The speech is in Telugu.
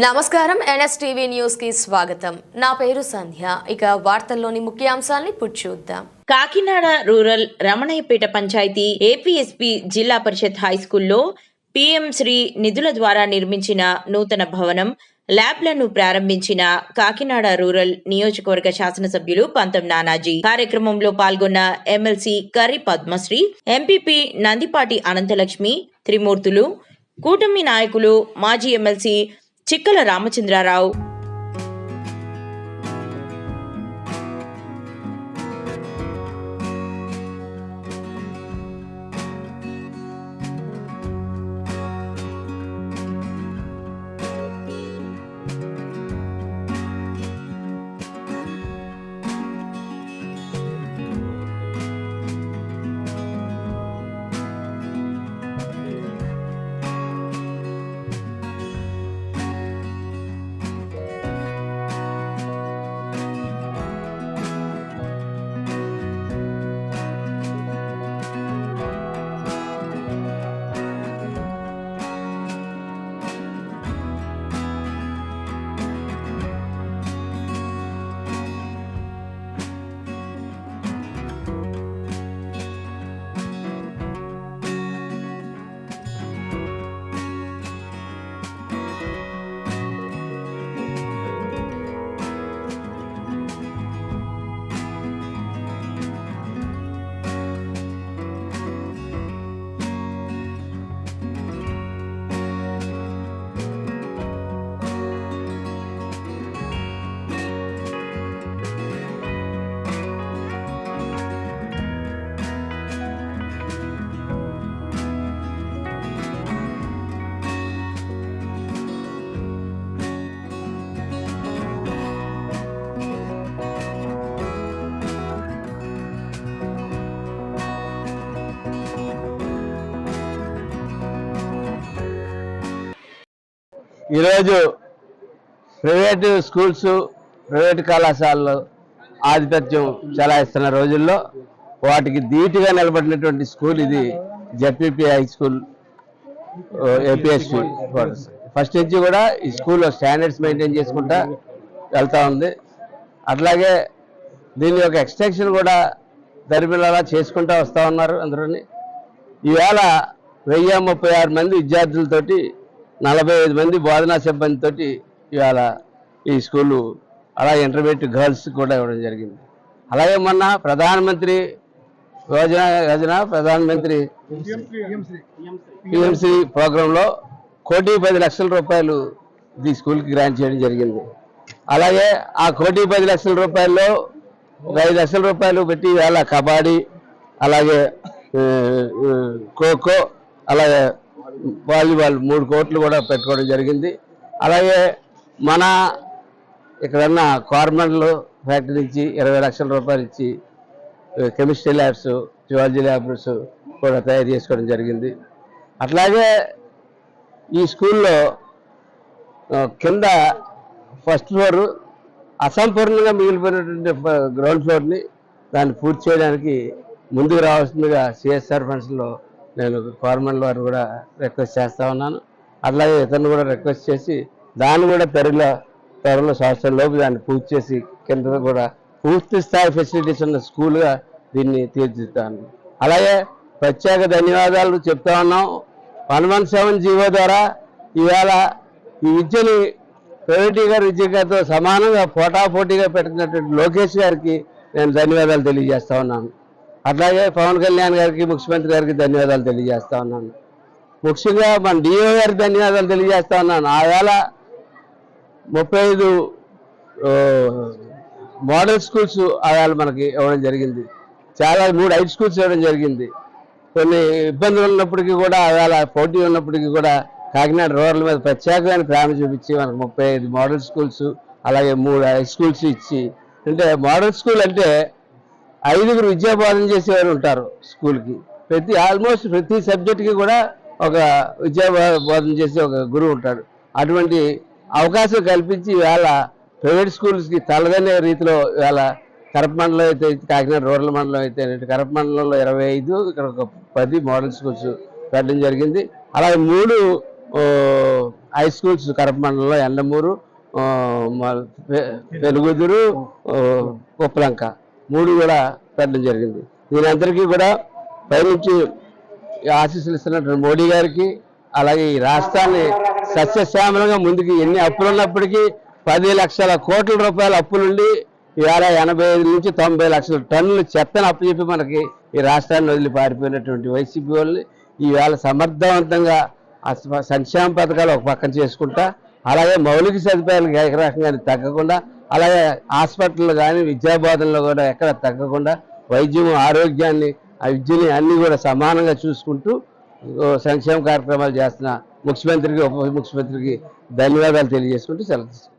నమస్కారం ఎన్ఎస్టీవీ న్యూస్కి స్వాగతం. నా పేరు సంధ్య. ఇక వార్తల్లోని ముఖ్యాంశాల్ని పుట్టి చూద్దాం. కాకినాడ రూరల్ రమణయ్యపేట పంచాయతీ ఏపీఎస్పీ జిల్లా పరిషత్ హై స్కూల్లో పీఎం శ్రీ నిధుల ద్వారా నిర్మించిన నూతన భవనం ల్యాబ్లను ప్రారంభించిన కాకినాడ రూరల్ నియోజకవర్గ శాసనసభ్యులు పంతం నానాజీ. కార్యక్రమంలో పాల్గొన్న ఎమ్మెల్సీ కర్రి పద్మశ్రీ ఎంపీపీ నందిపాటి అనంతలక్ష్మి త్రిమూర్తులు కూటమి నాయకులు మాజీ ఎమ్మెల్సీ చిక్కల రామచంద్రారావు. ఈరోజు ప్రైవేటు స్కూల్స్ ప్రైవేటు కళాశాలలు ఆధిపత్యం చెలాయిస్తున్న రోజుల్లో వాటికి ధీటుగా నిలబడినటువంటి స్కూల్ ఇది ZPP high school APSP first నుంచి కూడా ఈ స్కూల్లో స్టాండర్డ్స్ మెయింటైన్ చేసుకుంటా వెళ్తూ ఉంది. అట్లాగే దీని యొక్క ఎక్స్టెన్షన్ కూడా దరిపిల్లలా చేసుకుంటూ వస్తూ ఉన్నారు అందరూని. ఈవేళ వెయ్యి ముప్పై ఆరు మంది విద్యార్థులతోటి నలభై ఐదు మంది బోధనా సిబ్బందితోటి ఇవాళ ఈ స్కూలు అలా ఇంటర్మీడియట్ గర్ల్స్ కూడా ఇవ్వడం జరిగింది. అలాగే మొన్న ప్రధానమంత్రి యోజన యోజన ప్రధానమంత్రి పిఎంసి ప్రోగ్రాంలో కోటి పది లక్షల రూపాయలు ఈ స్కూల్కి గ్రాంట్ చేయడం జరిగింది. అలాగే ఆ కోటి పది లక్షల రూపాయల్లో ఒక ఐదు లక్షల రూపాయలు పెట్టి ఇవాళ కబడ్డీ అలాగే ఖోఖో అలాగే వాలీబాల్ మూడు కోట్లు కూడా పెట్టుకోవడం జరిగింది. అలాగే మన ఇక్కడున్న కార్మెంట్లు ఫ్యాక్టరీ నుంచి ఇరవై లక్షల రూపాయలు ఇచ్చి కెమిస్ట్రీ ల్యాబ్స్ జువాలజీ ల్యాబ్స్ కూడా తయారు చేసుకోవడం జరిగింది. అట్లాగే ఈ స్కూల్లో కింద ఫస్ట్ ఫ్లోర్ అసంపూర్ణంగా మిగిలిపోయినటువంటి గ్రౌండ్ ఫ్లోర్ని దాన్ని పూర్తి చేయడానికి ముందుకు రావాల్సిందిగా సిఎస్ఆర్ ఫండ్స్లో నేను గవర్నమెంట్ వారు కూడా రిక్వెస్ట్ చేస్తా ఉన్నాను. అట్లాగే ఇతను కూడా రిక్వెస్ట్ చేసి దాన్ని కూడా త్వరలో త్వరలో సంవత్సరం లోపు దాన్ని పూర్తి చేసి కింద కూడా పూర్తి స్థాయి ఫెసిలిటీస్ ఉన్న స్కూల్గా దీన్ని తీర్చిదిద్దాను. అలాగే ప్రత్యేక ధన్యవాదాలు చెప్తా ఉన్నాం. వన్ వన్ సెవెన్ జీవో ద్వారా ఇవాళ ఈ విద్యని ప్రైవేటీగా విద్యతో సమానంగా పోటాపోటీగా పెట్టినటువంటి లోకేష్ గారికి నేను ధన్యవాదాలు తెలియజేస్తా ఉన్నాను. అట్లాగే పవన్ కళ్యాణ్ గారికి ముఖ్యమంత్రి గారికి ధన్యవాదాలు తెలియజేస్తా ఉన్నాను. ముఖ్యంగా మన డిఓ గారికి ధన్యవాదాలు తెలియజేస్తా ఉన్నాను. ఆవేళ ముప్పై ఐదు మోడల్ స్కూల్స్ ఆవేళ మనకి ఇవ్వడం జరిగింది. చాలా మూడు ఐదు స్కూల్స్ ఇవ్వడం జరిగింది. కొన్ని ఇబ్బందులు ఉన్నప్పటికీ కూడా ఆవేళ పోటీ ఉన్నప్పటికీ కూడా కాకినాడ రూరల్ మీద ప్రత్యేకమైన ప్రేమ చూపించి మనకు ముప్పై ఐదు మోడల్ స్కూల్స్ అలాగే మూడు హై స్కూల్స్ ఇచ్చి అంటే మోడల్ స్కూల్ అంటే ఐదుగురు విద్యా బోధన చేసేవారు ఉంటారు స్కూల్కి. ప్రతి ఆల్మోస్ట్ ప్రతి సబ్జెక్ట్కి కూడా ఒక విద్యా బోధన చేసే ఒక గురువు ఉంటాడు. అటువంటి అవకాశం కల్పించి ఇవాళ ప్రైవేట్ స్కూల్స్కి తలదనే రీతిలో ఇవాళ కరప మండలం అయితే కాకినాడ రూరల్ మండలం అయితే కరప మండలంలో ఇరవై ఐదు ఇక్కడ ఒక పది మోడల్ స్కూల్స్ పెట్టడం జరిగింది. అలాగే మూడు హై స్కూల్స్ కరప మండలంలో ఎండమూరు ఆ, పెనుగుదురు కుప్పలంక. మూడు కూడా పెట్టడం జరిగింది. దీనందరికీ కూడా పైనుంచి ఆశీస్సులు ఇస్తున్నటువంటి మోడీ గారికి అలాగే ఈ రాష్ట్రాన్ని సస్యశ్యామలంగా ముందుకు ఎన్ని అప్పులు ఉన్నప్పటికీ పది లక్షల కోట్ల రూపాయల అప్పులుండి ఇవాళ ఎనభై ఐదు నుంచి తొంభై లక్షల టన్నులు చెత్తను అప్పచెప్పి మనకి ఈ రాష్ట్రాన్ని వదిలి పారిపోయినటువంటి వైసీపీ వాళ్ళని ఈవేళ సమర్థవంతంగా సంక్షేమ పథకాలు ఒక పక్కన చేసుకుంటా అలాగే మౌలిక సదుపాయాలకు ఏకరకంగా తగ్గకుండా అలాగే హాస్పిటల్లో కానీ విద్యాబోధనలో కూడా ఎక్కడ తగ్గకుండా వైద్యం ఆరోగ్యాన్ని ఆ విద్యని అన్నీ కూడా సమానంగా చూసుకుంటూ సంక్షేమ కార్యక్రమాలు చేస్తున్న ముఖ్యమంత్రికి ఉప ముఖ్యమంత్రికి ధన్యవాదాలు తెలియజేసుకుంటూ సెలవు